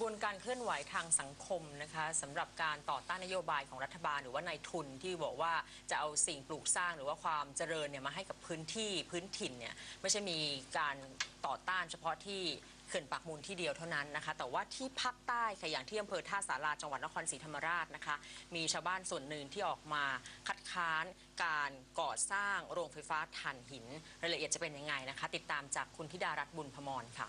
บวนการเคลื่อนไหวทางสังคมนะคะสำหรับการต่อต้านนโยบายของรัฐบาล หรือว่านายทุนที่บอกว่าจะเอาสิ่งปลูกสร้างหรือว่าความเจริญเนี่ยมาให้กับพื้นที่พื้นถิ่นเนี่ยไม่ใช่มีการต่อต้านเฉพาะที่เขื่อนปากมูลที่เดียวเท่านั้นนะคะ แต่ว่าที่ภาคใต้ค่ะอย่างที่อำเภอท่าสาราจังหวัดนครศรีธรรมราชนะคะ มีชาวบ้านส่วนหนึ่งที่ออกมาคัดค้านการก่อสร้างโรงไฟฟ้าถ่านหินรายละเอียดจะเป็นยังไงนะคะ ติดตามจากคุณธิดารัตน์บุญพมรค่ะ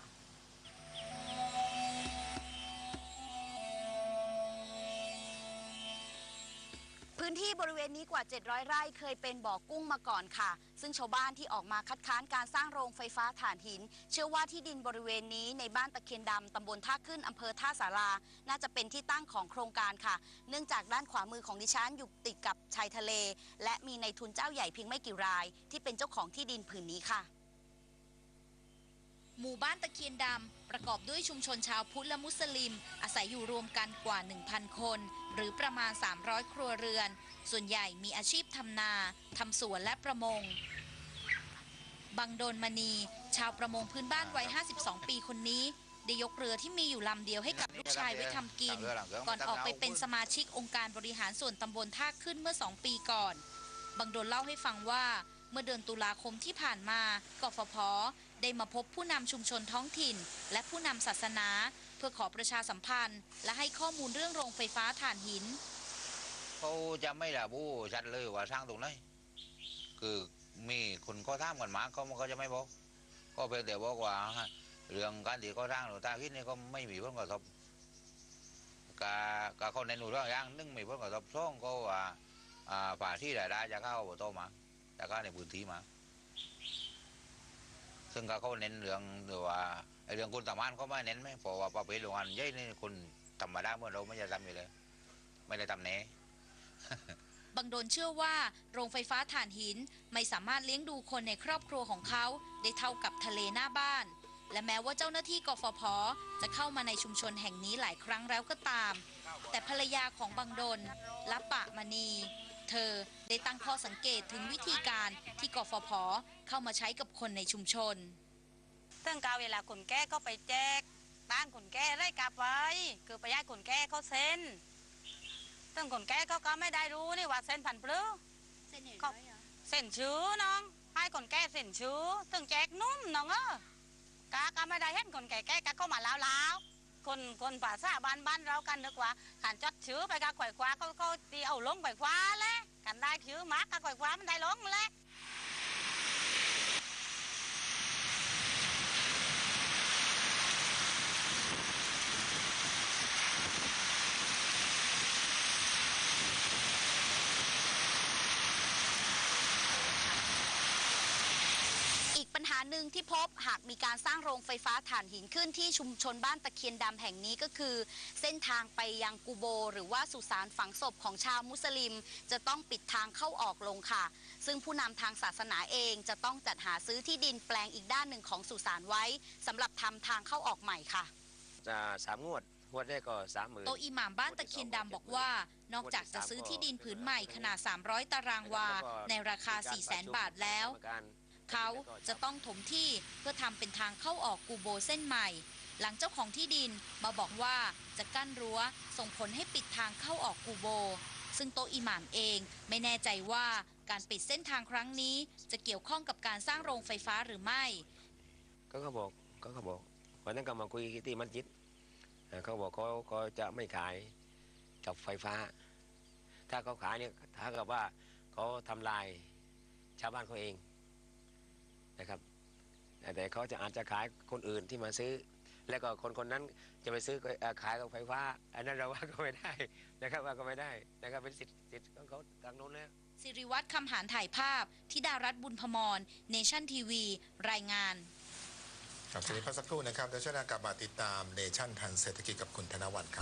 พื้นที่บริเวณนี้กว่า 700 ไร่เคยเป็นบ่อกุ้งมาก่อนค่ะ ซึ่งชาวบ้านที่ออกมาคัดค้านการสร้างโรงไฟฟ้าถ่านหิน เชื่อว่าที่ดินบริเวณนี้ในบ้านตะเคียนดำตำบลท่าขึ้นอำเภอท่าสารา น่าจะเป็นที่ตั้งของโครงการค่ะ เนื่องจากด้านขวามือของดิฉันอยู่ติดกับชายทะเล และมีในทุนเจ้าใหญ่เพียงไม่กี่ราย ที่เป็นเจ้าของที่ดินผืนนี้ค่ะ หมู่บ้านตะเคียนดำประกอบด้วยชุมชนชาวพุทธและมุสลิม อาศัยอยู่รวมกันกว่า 1,000 คน หรือประมาณ 300 ครัวเรือน ส่วนใหญ่มีอาชีพทำนาทำสวนและประมง บังโดนมณี ชาวประมงพื้นบ้านวัย 52 ปีคนนี้ ได้ยกเรือที่มีอยู่ลำเดียวให้กับลูกชายไว้ทำกิน ก่อนออกไปเป็นสมาชิกองค์การบริหารส่วนตำบลท่าขึ้นเมื่อ 2 ปีก่อน บังโดนเล่าให้ฟังว่าเมื่อเดือนตุลาคมที่ผ่านมากฟผได้มาพบผู้นำชุมชนท้องถิ่น และผู้นำศาสนาเพื่อขอประชาสัมพันธ์ และให้ข้อมูลเรื่องโรงไฟฟ้าถ่านหิน เขาจะไม่ระบุชัดเลยว่าสร้างตรงไหนคือมีคนก็ทามกันมาเขาเขาจะไม่บอก ก็เป็นแต่บอกว่าเรื่องการที่เขาสร้างหรือตาคิดนี่ก็ไม่มีผลกระทบกาก็เขาในหนูเรื่องย่างนึ่งมีผลกระทบสองก็ว่าอ่าป่าที่รายได้จะเข้าอบตมาจะเข้าในพื้นที่มา ซึ่งก็เขาเน้นเรื่องหรือว่าเรื่องคนทำงานเขาไม่เน้นไหมเพราะว่าประเภทโรงงานใหญ่นี่คนธรรมดาเมื่อเราไม่จะทำอยู่เลย ไม่ได้ทำแน่บังโดนเชื่อว่าโรงไฟฟ้าถ่านหินไม่สามารถเลี้ยงดูคนในครอบครัวของเขาได้เท่ากับทะเลหน้าบ้าน และแม้ว่าเจ้าหน้าที่กฟผจะเข้ามาในชุมชนแห่งนี้หลายครั้งแล้วก็ตาม แต่ภรรยาของบังดนลับปะมณี เธอได้ตั้งข้อสังเกตถึงวิธีการที่กฟผเข้ามาใช้กับคนในชุมชน ซึ่งกาเวลาคนแก่ก็ไปแจกบ้านคนแก่ได้กลับไว้ คือไปย้ายคนแก่เขาเซ็นซึ่งคนแก่เขาก็ไม่ได้รู้นี่ว่าเซ็นผ่านปลื้อเซ็นชื่อน้อง ให้คนแก่เซ็นชื่อซึ่งแจกนุ่มน้องเออกาก็ไม่ได้เห็นคนแก่แก่ก็เข้ามาแล้วแล้ว คนคนภาษาบ้านบ้านเรากันนึกว่าขันจดชื่อไปกาข่อยคว้าเขาเขาตีเอาลงข่อยคว้าแหล้วกันได้ชื่อมากกาข่อยคว้ามันได้ลงแหล้ว ญหาหนึ่งที่พบหากมีการสร้างโรงไฟฟ้าถ่านหินขึ้นที่ชุมชนบ้านตะเคียนดำแห่งนี้ก็คือ เส้นทางไปยังกูโบ หรือว่าสุสานฝังศพของชาวมุสลิม จะต้องปิดทางเข้าออกลงค่ะ ซึ่งผู้นำทางศาสนาเองจะต้องจัดหาซื้อที่ดินแปลงอีกด้านหนึ่งของสุสานไว้สำหรับทำทางเข้าออกใหม่ค่ะจะสามงวดงวดแรกก็สามหมื่นโตะอิหม่ามบ้านตะเคียนดำบอกว่า นอกจากจะซื้อที่ดินผืนใหม่ขนาด 300 ตารางวา ในราคา 4 0 0 0 0 0 บาทแล้ว เขาจะต้องถมที่เพื่อทำเป็นทางเข้าออกกูโบเส้นใหม่ หลังเจ้าของที่ดินมาบอกว่าจะกั้นรั้วส่งผลให้ปิดทางเข้าออกกูโบ ซึ่งโตอิหม่ามเองไม่แน่ใจว่าการปิดเส้นทางครั้งนี้ จะเกี่ยวข้องกับการสร้างโรงไฟฟ้าหรือไม่ ก็เขาบอกก็เขาบอกวันนั้นก็มาคุยที่มัสยิดเอ่อเขาบอกเขาเขาจะไม่ขายกับไฟฟ้า ถ้าเขาขายเนี่ยถ้ากับว่าเขาทำลายชาวบ้านเขาเอง นะครับแต่แต่เขาจะอาจจะขายคนอื่นที่มาซื้อ แล้วก็คนคนนั้นจะไปซื้อเอ่อขายกับไฟฟ้า อันนั้นเราว่าก็ไม่ได้นะครับว่าก็ไม่ได้นะครับเป็นสิทธิ์สิทธิ์ของเขาทางโน้นแล้วสิริวัตรคำหานถ่ายภาพธิดารัตน์บุญพมรเนชั่นทีวี รายงานครับทีนี้พักสักครู่นะครับเดี๋ยวช่วงหน้ากลับมาติดตามเนชั่นทันเศรษฐกิจกับคุณธนวัฒน์ครับ